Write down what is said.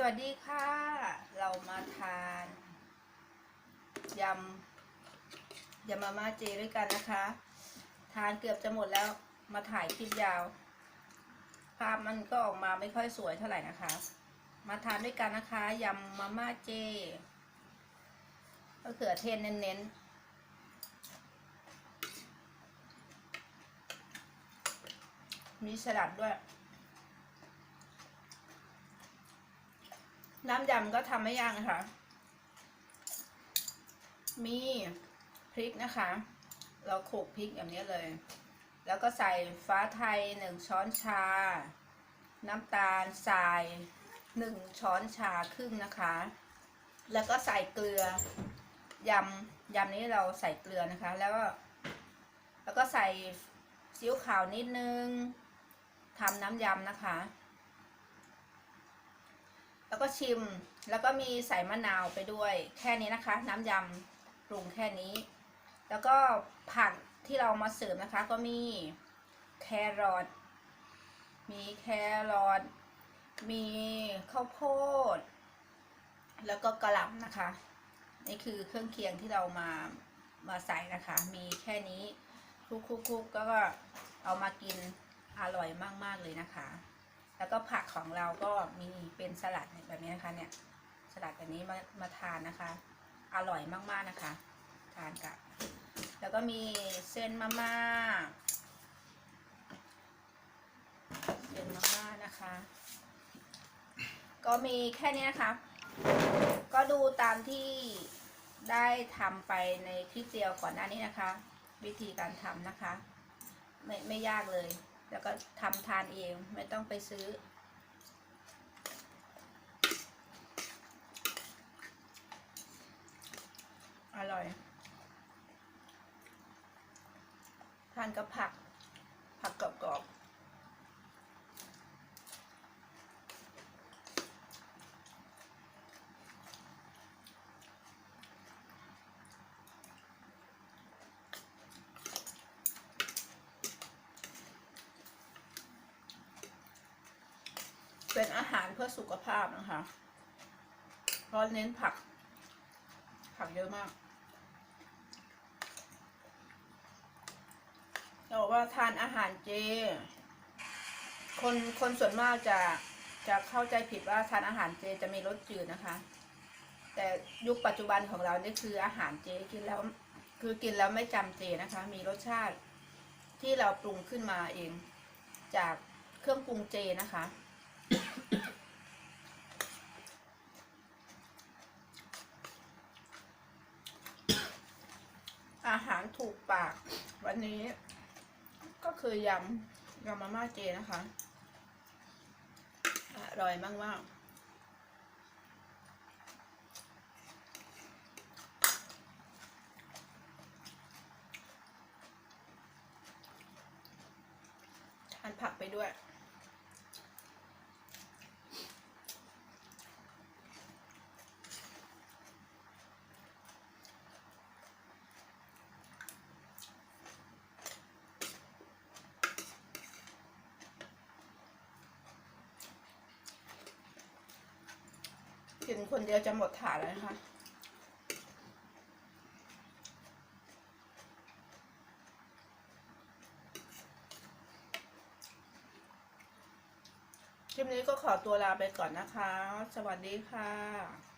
สวัสดีค่ะ เรามาทานยำยำมาม่าเจด้วยกันนะคะ ทานเกือบจะหมดแล้วมาถ่ายคลิปยาว ภาพมันก็ออกมาไม่ค่อยสวยเท่าไหร่นะคะ มาทานด้วยกันนะคะยำมาม่าเจมะเขือเทศเน้นๆมีสลัดด้วย น้ำยำก็ทำไม่ยากนะคะ มีพริกนะคะ เราโขกพริกแบบนี้เลย แล้วก็ใส่ฟ้าไทยหนึ่งช้อนชา น้ำตาลทรายหนึ่งช้อนชาครึ่งนะคะ แล้วก็ใส่เกลือยำยำนี้เราใส่เกลือนะคะ แล้วก็แล้วก็ใส่ซีอิ๊วขาวนิดนึงทำน้ำยำนะคะ แล้วก็ชิมแล้วก็มีใส่มะนาวไปด้วยแค่นี้นะคะ น้ำยำปรุงแค่นี้ แล้วก็ผักที่เรามาเสริมนะคะ ก็มีแครอทมีแครอทมีข้าวโพด แล้วก็กระหล่ำนะคะ นี่คือเครื่องเคียงที่เรามามาใส่นะคะ มีแค่นี้คุกๆๆก็เอามากินอร่อยมาก ๆ เลยนะคะ แล้วก็ผักของเราก็มีเป็นสลัดแบบนี้นะคะเนี่ยสลัดแบบนี้มามาทานนะคะ อร่อยมากๆนะคะ ทานกับ แล้วก็มีเส้นมาม่าเส้นมาม่านะคะ ก็มีแค่นี้นะคะ ก็ดูตามที่ได้ทำไปในคลิปเดียวก่อนหน้านี้นะคะ วิธีการทำนะคะ ไม่ไม่ยากเลย แล้วก็ทำทานเองไม่ต้องไปซื้อ อร่อย ทานกับผักกรอบๆ เป็นอาหารเพื่อสุขภาพนะคะ เพราะเน้นผัก ผักเยอะมากเราบอกว่าทานอาหารเจ คนคนส่วนมากจะจะเข้าใจผิดว่าทานอาหารเจจะมีรสจืดนะคะ แต่ยุคปัจจุบันของเรานี่คืออาหารเจกินแล้วคือกินแล้วไม่จำเจนะคะ มีรสชาติที่เราปรุงขึ้นมาเอง จากเครื่องปรุงเจนะคะ อาหารถูกปาก วันนี้ ก็คือยำยำมาม่าเจนะคะ อร่อยมากมากๆทานผักไปด้วย กินคนเดียวจะหมดถาดแล้วนะคะคลิปนี้ก็ขอตัวลาไปก่อนนะคะ สวัสดีค่ะ